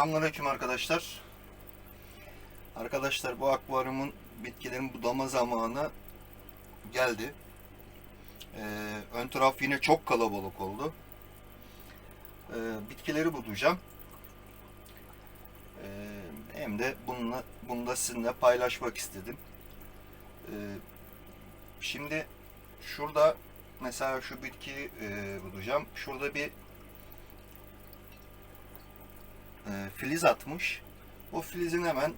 Selamünaleyküm arkadaşlar. Arkadaşlar bu akvaryumun bitkilerin budama zamanı geldi. Ee, ön taraf yine çok kalabalık oldu. Ee, bitkileri budayacağım. Ee, hem de bununla, bunu da sizinle paylaşmak istedim. Ee, şimdi şurada mesela şu bitkiyi e, budayacağım. Şurada bir e, filiz atmış. O filizin hemen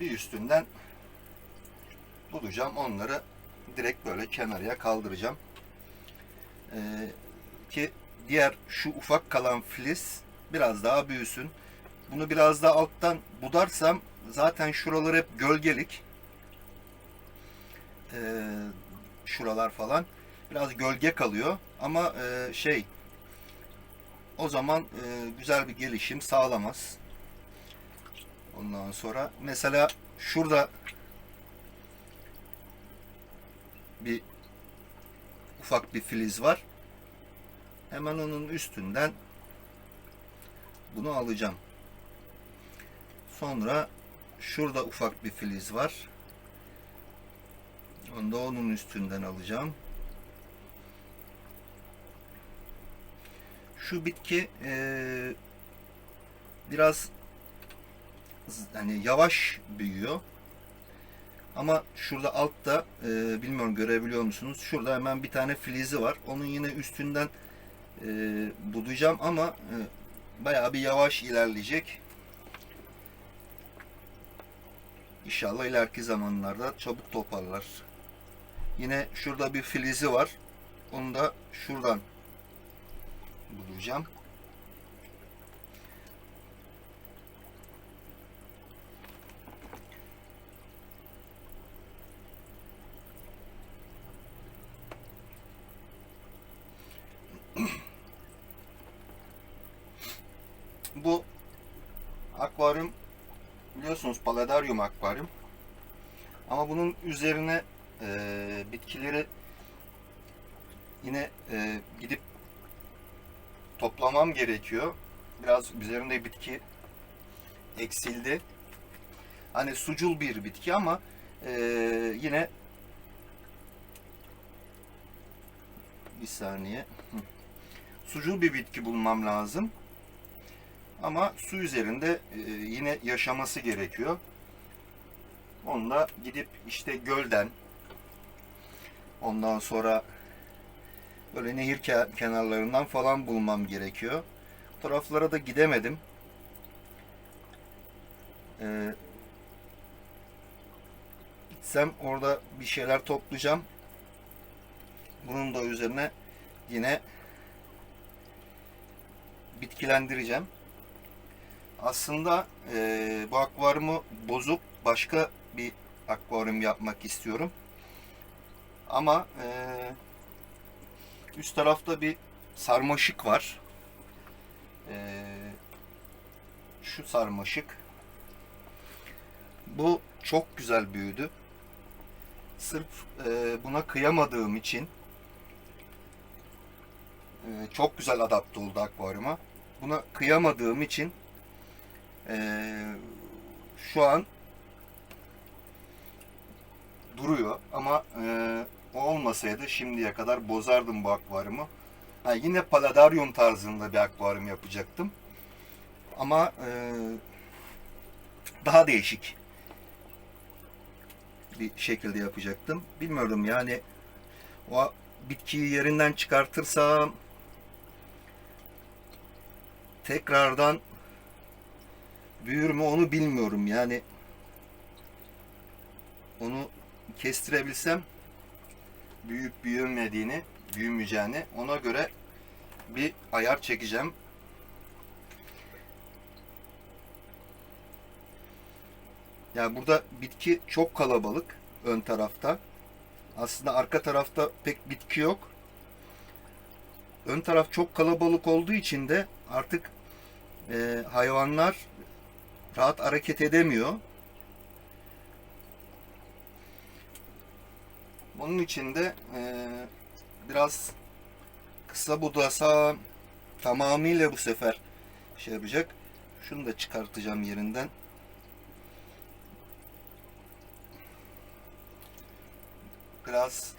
bir üstünden bulacağım. Onları direkt böyle kenarıya kaldıracağım. E, ki diğer şu ufak kalan filiz biraz daha büyüsün. Bunu biraz daha alttan budarsam zaten şuralar hep gölgelik. E, şuralar falan biraz gölge kalıyor ama e, şey o zaman e, güzel bir gelişim sağlamaz. Ondan sonra mesela şurada bir ufak bir filiz var. Hemen onun üstünden bunu alacağım. Sonra şurada ufak bir filiz var. Onu da onun üstünden alacağım. Şu bitki eee, biraz hani yavaş büyüyor. Ama şurada altta eee, bilmiyorum görebiliyor musunuz? Şurada hemen bir tane filizi var. Onun yine üstünden eee budayacağım ama eee, bayağı bir yavaş ilerleyecek. İnşallah ileriki zamanlarda çabuk toparlar. Yine şurada bir filizi var. Onu da şuradan bulacağım. Bu akvaryum biliyorsunuz paladaryum akvaryum. Ama bunun üzerine eee, bitkileri yine eee, gidip toplamam gerekiyor. Biraz üzerinde bitki eksildi. Hani sucul bir bitki ama eee, yine bir saniye. Sucul bir bitki bulmam lazım. Ama su üzerinde eee, yine yaşaması gerekiyor. Onu da gidip işte gölden ondan sonra böyle nehir ke- kenarlarından falan bulmam gerekiyor. Bu taraflara da gidemedim. Ee, gitsem orada bir şeyler toplayacağım. Bunun da üzerine yine bitkilendireceğim. Aslında eee, bu akvaryumu bozup başka bir akvaryum yapmak istiyorum. Ama eee Üst tarafta bir sarmaşık var. Ee, şu sarmaşık. Bu çok güzel büyüdü. Sırf e, buna kıyamadığım için e, çok güzel adapte oldu akvaryuma. Buna kıyamadığım için e, şu an duruyor ama e, olmasaydı şimdiye kadar bozardım bu akvaryumu. Ha, yine paladaryum tarzında bir akvaryum yapacaktım. Ama e, daha değişik bir şekilde yapacaktım. Bilmiyorum yani o bitkiyi yerinden çıkartırsam tekrardan büyür mü onu bilmiyorum. Yani onu kestirebilsem büyüyüp büyümediğini, büyümeyeceğini ona göre bir ayar çekeceğim. Yani burada bitki çok kalabalık ön tarafta. Aslında arka tarafta pek bitki yok. Ön taraf çok kalabalık olduğu için de artık e, hayvanlar rahat hareket edemiyor. Bunun için de e, biraz kısa budasam tamamıyla bu sefer şey yapacak. Şunu da çıkartacağım yerinden. Biraz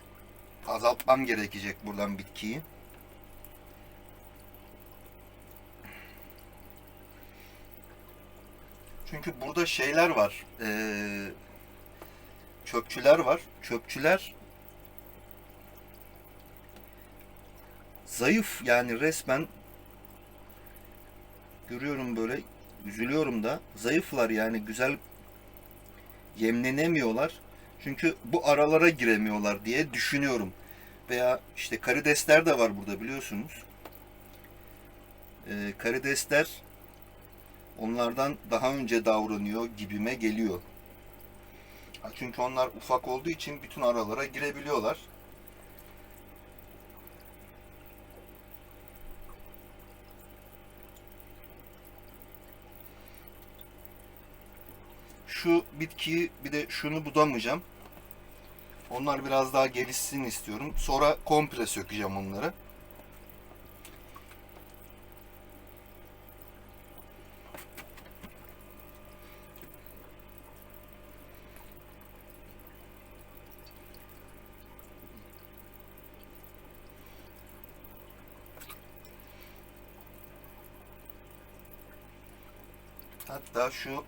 azaltmam gerekecek buradan bitkiyi. Çünkü burada şeyler var. Ee, çöpçüler var. Çöpçüler zayıf yani resmen görüyorum böyle üzülüyorum da zayıflar yani güzel yemlenemiyorlar. Çünkü bu aralara giremiyorlar diye düşünüyorum. Veya işte karidesler de var burada biliyorsunuz. Ee, karidesler onlardan daha önce davranıyor gibime geliyor. Çünkü onlar ufak olduğu için bütün aralara girebiliyorlar. Şu bitkiyi bir de şunu budamayacağım. Onlar biraz daha gelişsin istiyorum. Sonra komple sökeceğim onları. Hatta şu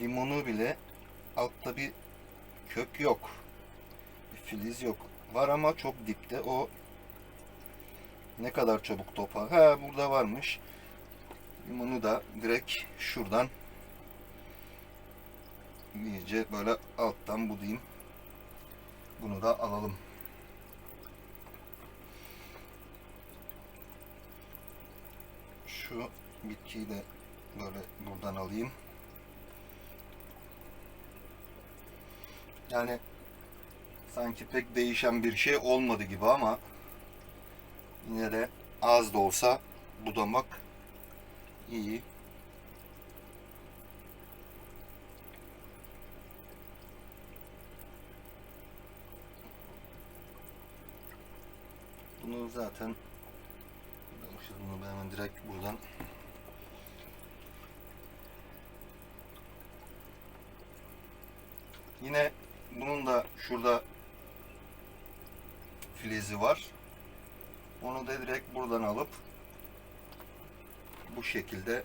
limonu bile altta bir kök yok. Bir filiz yok. Var ama çok dipte. O ne kadar çabuk topa. Ha burada varmış. Limonu da direkt şuradan iyice böyle alttan budayım. Bunu da alalım. Şu bitkiyi de böyle buradan alayım. Yani sanki pek değişen bir şey olmadı gibi ama yine de az da olsa budamak iyi. Bunu zaten bunu ben hemen direkt buradan Yine bunun da şurada filizi var. Onu da direkt buradan alıp bu şekilde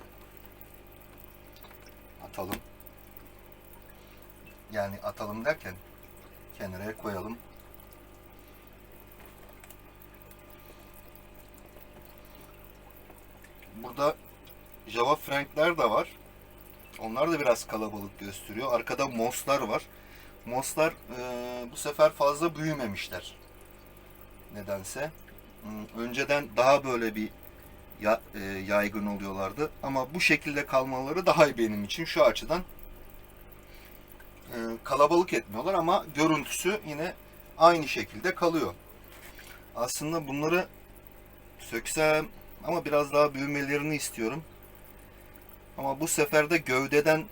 atalım. Yani atalım derken kenara koyalım. Burada Java Frank'ler de var. Onlar da biraz kalabalık gösteriyor. Arkada Moss'lar var. Moss'lar e, bu sefer fazla büyümemişler. Nedense. Önceden daha böyle bir ya, e, yaygın oluyorlardı. Ama bu şekilde kalmaları daha iyi benim için. Şu açıdan e, kalabalık etmiyorlar ama görüntüsü yine aynı şekilde kalıyor. Aslında bunları söksem ama biraz daha büyümelerini istiyorum. Ama bu sefer de gövdeden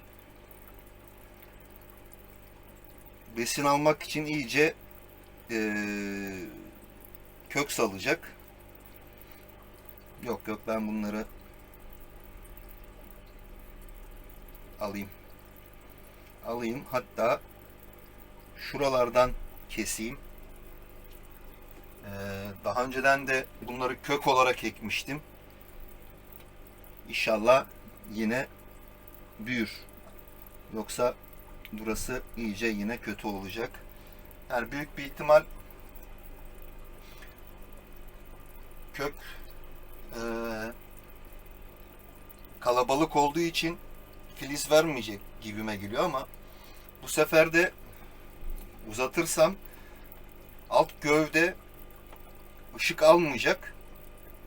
besin almak için iyice eee, kök salacak. Yok yok ben bunları alayım. Alayım. Hatta şuralardan keseyim. Eee, daha önceden de bunları kök olarak ekmiştim. İnşallah yine büyür. Yoksa burası iyice yine kötü olacak. Yani büyük bir ihtimal kök eee, kalabalık olduğu için filiz vermeyecek gibime geliyor ama bu sefer de uzatırsam alt gövde ışık almayacak.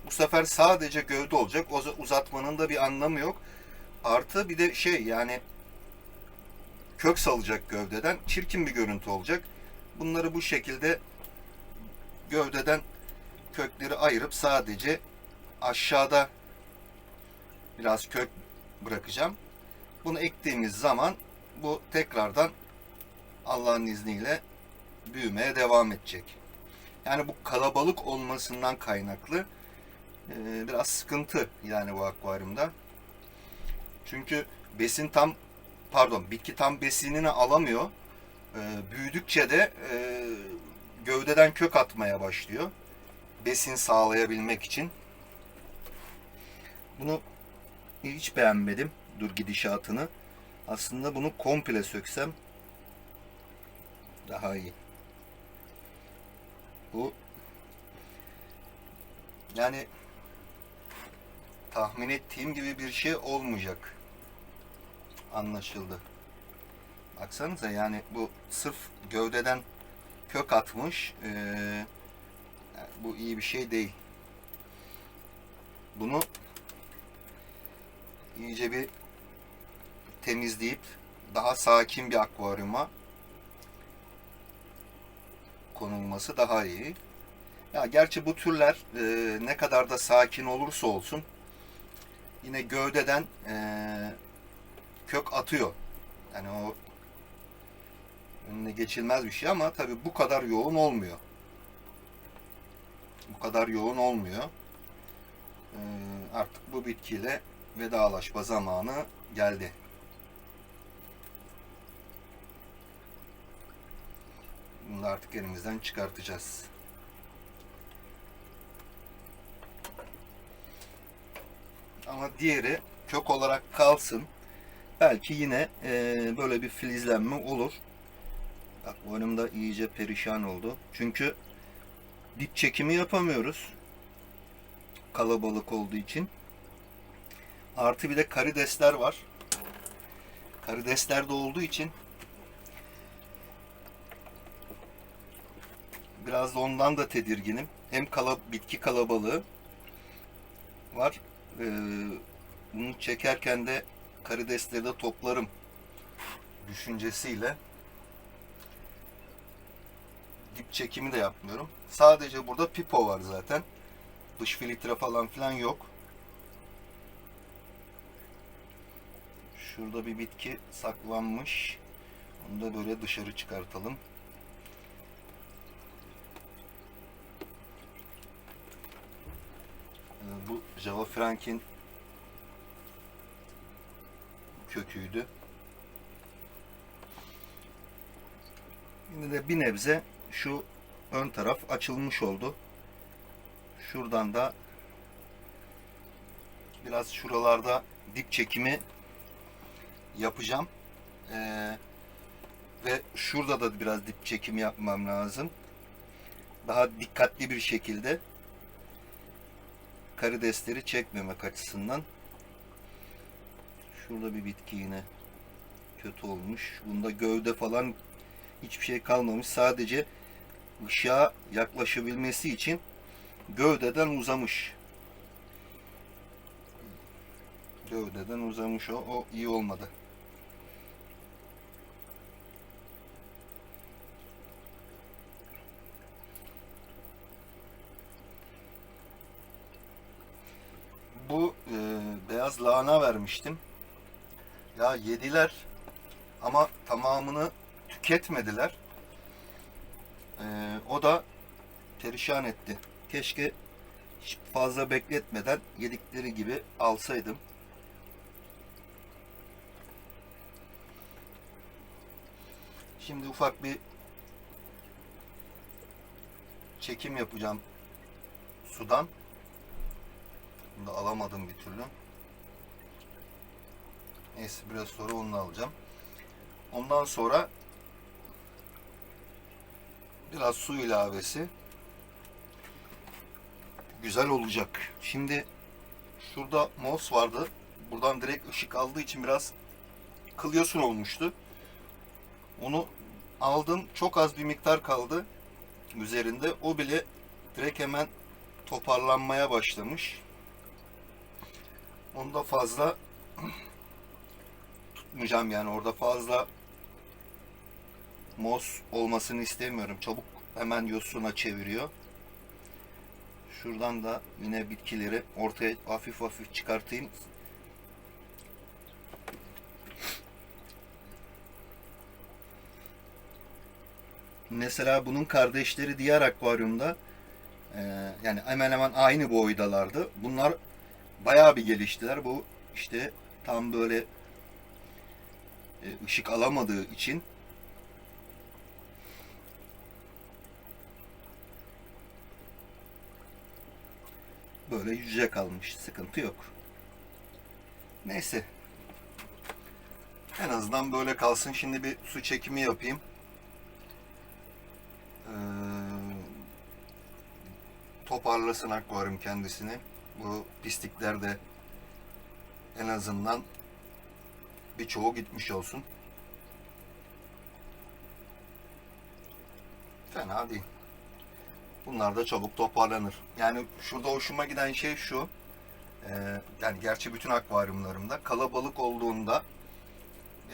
Bu sefer sadece gövde olacak. O uzatmanın da bir anlamı yok. Artı bir de şey yani kök salacak gövdeden. Çirkin bir görüntü olacak. Bunları bu şekilde gövdeden kökleri ayırıp sadece aşağıda biraz kök bırakacağım. Bunu ektiğimiz zaman bu tekrardan Allah'ın izniyle büyümeye devam edecek. Yani bu kalabalık olmasından kaynaklı e, biraz sıkıntı yani bu akvaryumda. Çünkü besin tam pardon bitki tam besinini alamıyor. E, büyüdükçe de e, gövdeden kök atmaya başlıyor. Besin sağlayabilmek için. Bunu hiç beğenmedim. Dur gidişatını. Aslında bunu komple söksem daha iyi. Bu yani tahmin ettiğim gibi bir şey olmayacak. Anlaşıldı. Baksanıza yani bu sırf gövdeden kök atmış. Yani bu iyi bir şey değil. Bunu iyice bir temizleyip daha sakin bir akvaryuma konulması daha iyi. Ya gerçi bu türler e, ne kadar da sakin olursa olsun yine gövdeden e, kök atıyor. Yani o önüne geçilmez bir şey ama tabii bu kadar yoğun olmuyor. Bu kadar yoğun olmuyor. E, artık bu bitkiyle vedalaşma zamanı geldi. Bunu da artık elimizden çıkartacağız. Ama diğeri kök olarak kalsın. Belki yine e, böyle bir filizlenme olur. Bak önümde iyice perişan oldu. Çünkü dip çekimi yapamıyoruz. Kalabalık olduğu için. Artı bir de karidesler var. Karidesler de olduğu için biraz da ondan da tedirginim. Hem kala, bitki kalabalığı var. Ee, bunu çekerken de karidesleri de toplarım düşüncesiyle dip çekimi de yapmıyorum. Sadece burada pipo var zaten. Dış filtre falan filan yok. Şurada bir bitki saklanmış. Onu da böyle dışarı çıkartalım. Ee, Bu Java Frank'in köküydü. Yine de bir nebze şu ön taraf açılmış oldu. Şuradan da biraz şuralarda dip çekimi yapacağım. Ee, ve şurada da biraz dip çekimi yapmam lazım. Daha dikkatli bir şekilde karidesleri çekmemek açısından. Şurada bir bitki yine kötü olmuş. Bunda gövde falan hiçbir şey kalmamış. Sadece ışığa yaklaşabilmesi için gövdeden uzamış. Gövdeden uzamış o. O iyi olmadı. Bu e, beyaz lahana vermiştim. Ya yediler ama tamamını tüketmediler. E, o da perişan etti. Keşke fazla bekletmeden yedikleri gibi alsaydım. Şimdi ufak bir çekim yapacağım sudan. Bunu da alamadım bir türlü. Neyse biraz sonra onu alacağım. Ondan sonra biraz su ilavesi güzel olacak. Şimdi şurada mos vardı. Buradan direkt ışık aldığı için biraz kılıyorsun olmuştu. Onu aldım. Çok az bir miktar kaldı üzerinde. O bile direkt hemen toparlanmaya başlamış. Onu da fazla tutmayacağım yani orada fazla mos olmasını istemiyorum. Çabuk hemen yosuna çeviriyor. Şuradan da yine bitkileri ortaya hafif hafif çıkartayım. mesela bunun kardeşleri diğer akvaryumda e, yani hemen hemen aynı boydalardı. Bunlar bayağı bir geliştiler. Bu işte tam böyle ışık alamadığı için böyle yüzeye kalmış. Sıkıntı yok. Neyse. En azından böyle kalsın. Şimdi bir su çekimi yapayım. Ee, toparlasın akvaryum kendisini. Bu pislikler de en azından birçoğu gitmiş olsun. Fena değil. Bunlar da çabuk toparlanır. Yani şurada hoşuma giden şey şu. Ee, yani gerçi bütün akvaryumlarımda kalabalık olduğunda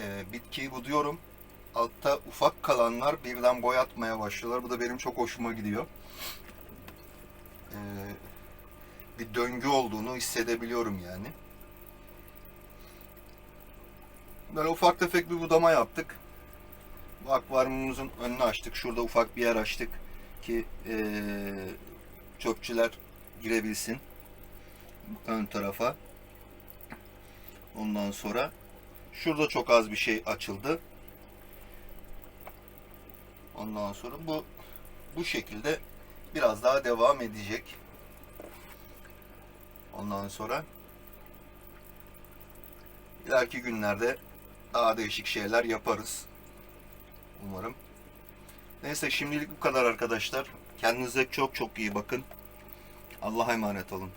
e, bitkiyi buduyorum. Altta ufak kalanlar birden boyatmaya başlıyorlar. Bu da benim çok hoşuma gidiyor. Ee, bir döngü olduğunu hissedebiliyorum yani. Böyle ufak tefek bir budama yaptık. Akvaryumumuzun önünü açtık. Şurada ufak bir yer açtık ki eee, çöpçüler girebilsin ön tarafa. Ondan sonra şurada çok az bir şey açıldı. Ondan sonra bu bu şekilde biraz daha devam edecek. Ondan sonra ileriki günlerde daha değişik şeyler yaparız. Umarım. Neyse şimdilik bu kadar arkadaşlar. Kendinize çok çok iyi bakın. Allah'a emanet olun.